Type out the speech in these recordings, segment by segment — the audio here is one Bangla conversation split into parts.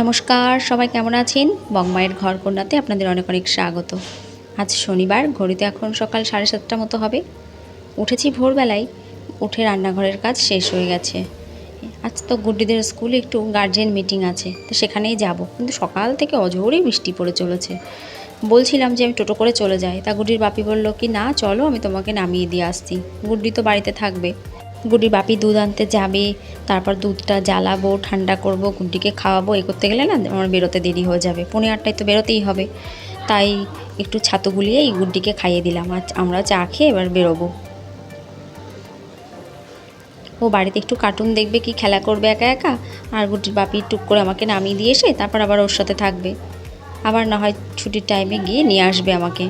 নমস্কার, সবাই কেমন আছেন? বংমায়ের ঘর কন্যাতে আপনাদের অনেক অনেক স্বাগত। আজ শনিবার, ঘড়িতে এখন সকাল সাড়ে সাতটা মতো হবে। উঠেছি ভোরবেলায়, উঠে রান্নাঘরের কাজ শেষ হয়ে গেছে। আজ তো গুড্ডিদের স্কুলে একটু গার্জেন মিটিং আছে, তো সেখানেই যাব। কিন্তু সকাল থেকে অঝোরই বৃষ্টি পড়ে চলেছে। বলছিলাম যে আমি টোটো করে চলে যাই। তা গুড্ডির বাপি বলল, কি না, চলো, আমি তোমাকে নামিয়ে দিয়ে আসছি। গুড্ডি তো বাড়িতে থাকবে। গুড্ডির বাপি দুধ আনতে যাবে, তারপর দুধটা জ্বালাবো, ঠান্ডা করব গুড্ডিকে খাওয়াবো, এ করতে গেলে না আমার বেরোতে দেরি হয়ে যাবে। পনেরো আটটায় তো বেরোতেই হবে। তাই একটু ছাতু গুলিয়ে এই গুড্ডিকে খাইয়ে দিলাম। আর আমরা চা খেয়ে এবার বেরোবো। ও বাড়িতে একটু কার্টুন দেখবে, কি খেলা করবে একা একা? আর গুটির বাপি টুক করে আমাকে নামিয়ে দিয়ে এসে তারপর আবার ওর সাথে থাকবে। আবার না হয় ছুটির টাইমে গিয়ে নিয়ে আসবে আমাকে।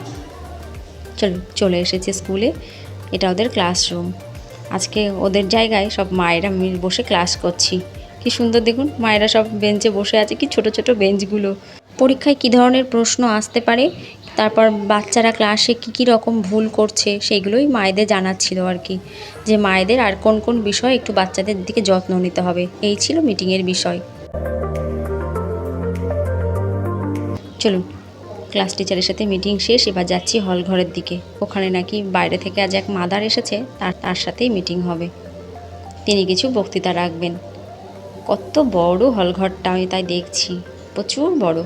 চল, চলে এসেছে স্কুলে। এটা ওদের ক্লাসরুম আজকে ওদের জায়গায় সব মায়েরা মিল বসে ক্লাস করছি। কি সুন্দর দেখুন, মায়েরা সব বেঞ্চে বসে আছে, কি ছোট ছোট বেঞ্চগুলো পরীক্ষায় কী ধরনের প্রশ্ন আসতে পারে, তারপর বাচ্চারা ক্লাসে কী কী রকম ভুল করছে সেইগুলোই মায়েদের জানাচ্ছিল আর কি। যে মায়েদের আর কোন কোন বিষয় একটু বাচ্চাদের দিকে যত্ন নিতে হবে, এই ছিল মিটিংয়ের বিষয়। চলুন ক্লাস টিচারের সাথে মিটিং শেষ, এবার যাচ্ছি হল ঘরের দিকে। ওখানে নাকি বাইরে থেকে আজ এক মাদার এসেছে, তার তার সাথেই মিটিং হবে। তিনি কিছু বক্তৃতা রাখবেন। কত বড় হলঘরটা আমি তাই দেখছি। প্রচুর বড়।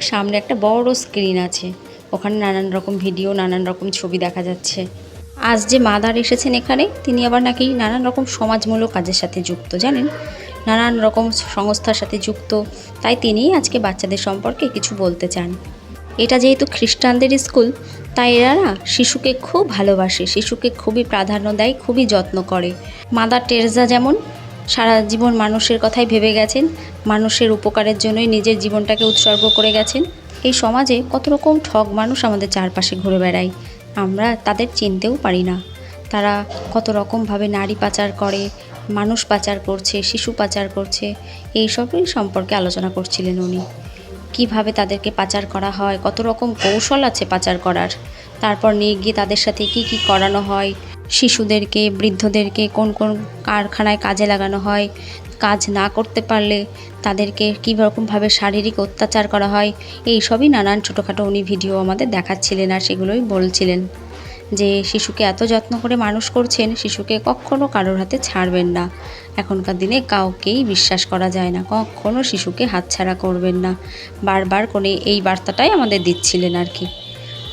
সামনে একটা বড় স্ক্রিন আছে। ওখানে নানান রকম ভিডিও, নানান রকম ছবি দেখা যাচ্ছে। আজ যে মাদার এসেছেন এখানে, তিনি আবার নাকি নানান রকম সমাজমূলক কাজের সাথে যুক্ত, জানেন? নানান রকম সংস্থার সাথে যুক্ত। তাই তিনিই আজকে বাচ্চাদের সম্পর্কে কিছু বলতে চান। এটা যেহেতু খ্রিস্টানদের স্কুল, তাই এরা না শিশুকে খুব ভালোবাসে, শিশুকে খুবই প্রাধান্য দেয়, খুবই যত্ন করে। মাদার টেরেজা যেমন সারা জীবন মানুষের কথাই ভেবে গেছেন, মানুষের উপকারের জন্যই নিজের জীবনটাকে উৎসর্গ করে গেছেন। এই সমাজে কত রকম ঠগ মানুষ আমাদের চারপাশে ঘুরে বেড়ায়, আমরা তাদের চিনতেও পারি না। তারা কত রকমভাবে নারী পাচার করে মানুষ পাচার করছে, শিশু পাচার করছে এই সবই সম্পর্কে আলোচনা করছিলেন উনি। কীভাবে তাদেরকে পাচার করা হয়, কত রকম কৌশল আছে পাচার করার, তারপর নিয়ে গিয়ে তাদের সাথে কি কি করানো হয়, শিশুদেরকে, বৃদ্ধদেরকে কোন কোন কারখানায় কাজে লাগানো হয়, কাজ না করতে পারলে তাদেরকে কী রকমভাবে শারীরিক অত্যাচার করা হয় এই সবই নানান ছোটোখাটো উনি ভিডিও আমাদের দেখাচ্ছিলেন আর সেগুলোই বলছিলেন। যে শিশুকে এত যত্ন করে মানুষ করছেন, শিশুকে কখনও কারোর হাতে ছাড়বেন না। এখনকার দিনে কাউকেই বিশ্বাস করা যায় না কখনও শিশুকে হাতছাড়া করবেন না। বারবার করে এই বার্তাটাই আমাদের দিচ্ছিলেন আর কি।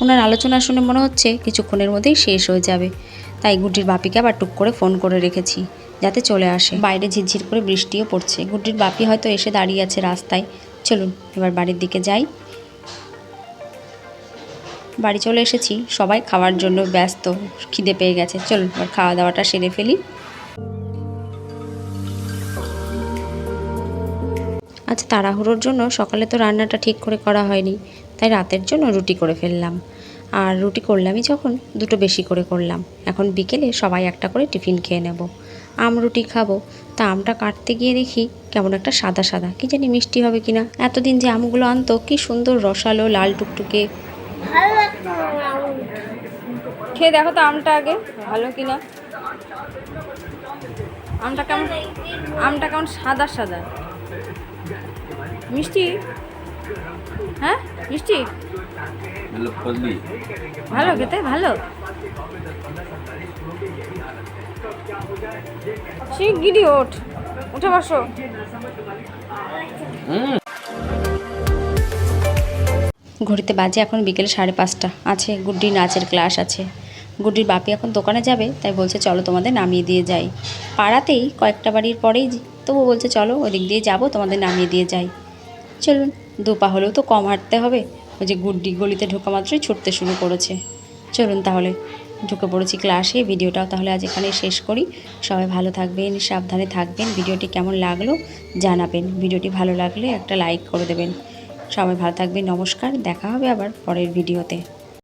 ওনার আলোচনা শুনে মনে হচ্ছে কিছুক্ষণের মধ্যেই শেষ হয়ে যাবে। তাই গুড্ডির বাপিকে আবার টুক করে ফোন করে রেখেছি, যাতে চলে আসে। বাইরে ঝিরঝির করে বৃষ্টিও পড়ছে। গুড্ডির বাপি হয়তো এসে দাঁড়িয়ে আছে রাস্তায়। চলুন, এবার বাড়ির দিকে যাই। বাড়ি চলে এসেছি, সবাই খাওয়ার জন্য ব্যস্ত, খিদে পেয়ে গেছে। চলুন, এবার খাওয়া দাওয়াটা সেরে ফেলি। আজ তাড়াহুড়োর জন্য সকালে তো রান্নাটা ঠিক করে করা হয়নি, তাই রাতের জন্য রুটি করে ফেললাম। আর রুটি করলামই যখন, দুটো বেশি করে করলাম। এখন বিকেলে সবাই একটা করে টিফিন খেয়ে নেব। আম রুটি খাব, তা আমটা কাটতে গিয়ে দেখি কেমন একটা সাদা সাদা, কি জানি মিষ্টি হবে কিনা। এতদিন যে আমগুলো আনতো, কি সুন্দর রসালো, লাল টুকটুকে খেয়ে দেখো তো আমটা আগে, ভালো কিনা। আমটা কেমন আমটা কেমন সাদা সাদা। মিষ্টি? হ্যাঁ? মিষ্টি? ভালো খেতে, ভালো। শিগগিরি ওঠ। উঠে বসো। ঘড়িতে বাজে এখন বিকেল সাড়ে পাঁচটা। আছে গুড্ডি নাচের ক্লাস আছে। গুড্ডির বাপি এখন দোকানে যাবে, তাই বলছে, চলো তোমাদের নামিয়ে দিয়ে যাই। পাড়াতেই কয়েকটা বাড়ির পরেই তবু বলছে, চলো ওদিক দিয়ে যাব, তোমাদের নামিয়ে দিয়ে যাই। চলুন, দু পা হলেও তো কম হাঁটতে হবে। ওই যে গুড্ডি গলিতে ঢোকা মাত্রই ছুটতে শুরু করেছে। চলুন তাহলে, ঢুকে পড়েছি ক্লাসে, ভিডিওটাও তাহলে আজ এখানে শেষ করি। সবাই ভালো থাকবেন, সাবধানে থাকবেন, ভিডিওটি কেমন লাগল জানাবেন। ভিডিওটি ভালো লাগলে একটা লাইক করে দেবেন। সবাই ভালো থাকবে নমস্কার দেখা হবে আবার পরের ভিডিওতে।